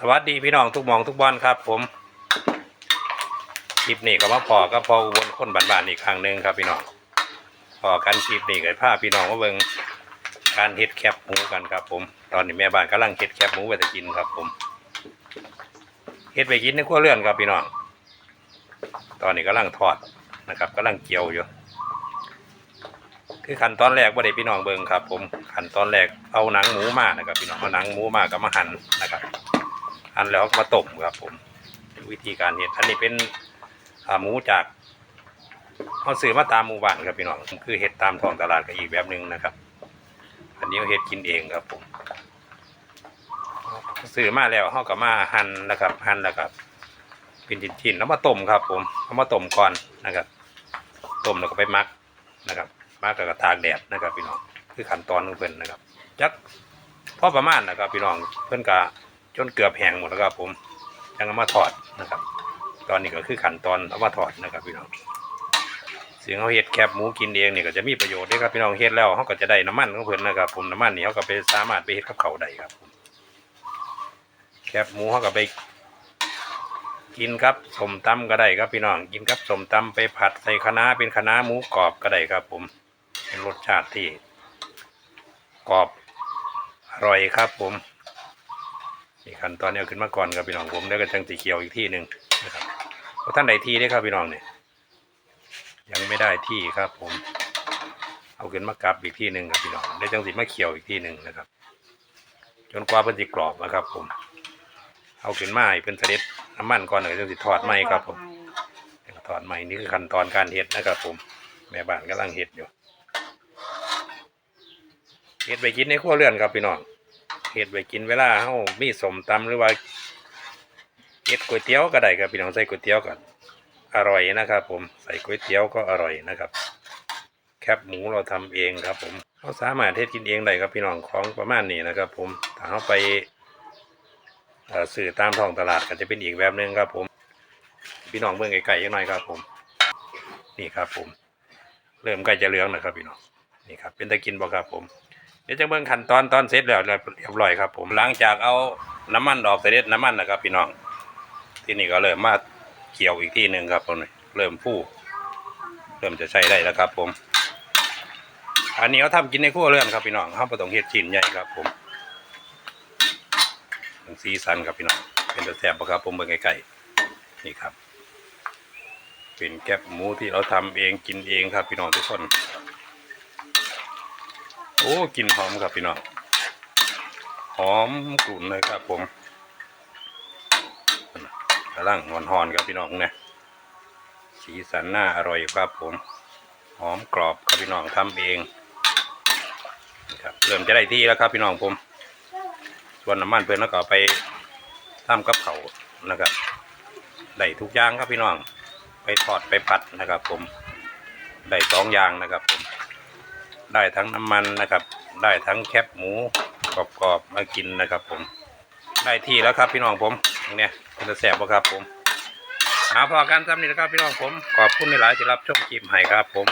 สวัสดีพี่น้องทุกมองทุกบอลครับ ผมคลิปนี้ก็มาพอก็พออุบลคนบ้านๆอีกครั้งหนึ่งครับพี่น้องพอกันคลิปนี้ก็พาพี่น้องมาเบิ่งการเฮ็ดแคบหมูกันครับ ผม ตอนนี้แม่บ้านกำลังเฮ็ดแคบหมูไว้จะกินครับ ผมเฮ็ดไปกินในครัวเรือนครับพี่น้องตอนนี้กำลังทอดนะครับกำลังเกี่ยวอยู่คือขั้นตอนแรกว่าได้พี่น้องเบิ่งครับ ผมขั้นตอนแรกเอาหนังหมูมานะครับพี่น้องเอาหนังหมูมาก็มาหั่นนะครับ หั่นแล้วก็มาต้มครับ ผมวิธีการเฮ็ดอันนี้เป็นหมูจากเขาซื้อมาตามหมู่บ้านครับพี่น้องคือเฮ็ดตามท้องตลาดก็อีกแบบหนึ่งนะครับ อันนี้เฮ็ดกินเองครับผมซื้อมาแล้วเขาก็มาหั่นนะครับหั่นแล้วครับเป็นชิ้นๆแล้วมาต้มครับ ผมเอามาต้มก่อนนะครับต้มแล้วก็ไปมักนะครับมักแล้วก็ตากแดดนะครับพี่น้องคือขั้นตอนของเพิ่อนนะครับจักพอประมาณนะครับพี่น้องเพิ่อนก็ จนเกือบแห้งหมดแล้วครับ ผมยังเอามาถอดนะครับ ตอนนี้ก็คือขั้นตอนเอามาถอดนะครับพี่น้องเสียงเขาเฮ็ดแคบหมูกินเองเนี่ยก็จะมีประโยชน์ด้วยครับพี่น้องเฮ็ดแล้วเขาก็จะได้น้ำมันของเพิ่นนะครับ ผมน้ำมันนี่เขาก็ไปสามารถไปเฮ็ดกับเขาได้ครับแคบหมูเขาก็ไปกินครับสมตำก็ได้ครับพี่น้องกินครับสมตำไปผัดใส่คะน้าเป็นคะน้าหมูกรอบก็ได้ครับ ผมเป็นรสชาติที่กรอบอร่อยครับผม นี่ขั้นตอนนี้เอาขึ้นมาก่อนครับพี่น้องผมแล้วก็จังสีเขียวอีกที่หนึ่งนะครับเพราะท่านใดที่ได้ครับพี่น้องเนี่ยยังไม่ได้ที่ครับ ผม เอาขึ้นมากลับอีกที่หนึ่งครับพี่น้องได้จังสีมาเขียวอีกที่หนึ่งนะครับ จนกว่าเพิ่นสิกรอบนะครับ ผม เอาขึ้นมาให้เพิ่นเสด็จน้ำมันก่อนหน่อยจังสิทอดไหมครับ ผมทอดไหมนี่คือขั้นตอนการเฮ็ดนะครับผมแม่บ้านกำลังเฮ็ดอยู่เฮ็ดไปกินในครัวเรือนครับพี่น้อง เฮ็ดไว้กินเวลาเฮามีสมตำหรือว่าเฮ็ดก๋วยเตี๋ยวก็ได้ครับพี่น้องใส่ก๋วยเตี๋ยวก็อร่อยนะครับ ผมใส่ก๋วยเตี๋ยวก็อร่อยนะครับ แคบหมูเราทำเองครับ ผมเราสามารถเฮ็ดกินเองได้ครับพี่น้องของประมาณนี้นะครับ ผมถ้าเฮาไปเอ่อตามท้องตลาดก็จะเป็นอีกแบบหนึงครับ ผม พี่น้องเบิ่งไกลๆจังหน่อยครับ ผม นี่ครับ ผม เริ่มใกล้จะเหลืองนะครับพี่น้องนี่ครับ เป็นตะกินบ่ครับผม เดี๋ยวจะเบิ่งขั้นตอนตอนเสร็จแล้วเรียบร้อยครับ ผมหลังจากเอาน้ำมันออกเสร็จน้ำมันนะครับ พี่น้อง ที่นี่ก็เริ่มมาเกี่ยวอีกที่หนึ่งครับผมเริ่มฟูเริ่มจะใช้ได้แล้วครับ ผม อันนี้เขาทำกินในครัวเรือนครับพี่น้องเขาประตองเฮ็ดชิ้นใหญ่ครับ ผมสีสันครับพี่น้องเป็นตะแสบประครับผมเบิ่งไกลๆนี่ครับ เป็นแกบหมูที่เราทำเองกินเองครับพี่น้องทุกคน โอ้กลินหอมครับพี่น้องหอมกลุ่นเลยครับผมกำลังหอนหอนๆครับพี่น้องเนี่ยสีสันน่าอร่อยครับผม หอมกรอบครับพี่น้องทำเองนะครับเริ่มจะได้ที่แล้วครับพี่น้องผม ส่วนน้ำมันเพื่อนแล้วก็ไปทำกับเขานะครับได้ทุกอย่างครับพี่น้อง ไปทอดไปผัดนะครับ ผมได้สองอย่างนะครับผม ได้ทั้งน้ำมันนะครับ ได้ทั้งแคบหมูกรอบๆมากินนะครับ ผม ได้ที่แล้วครับพี่น้องผมเนี่ยจะแสบบ่ครับผมหาพอกันซ้ำนี่นะครับพี่น้องผมขอบคุณในหลายๆที่รับชมคลิปให้ครับผม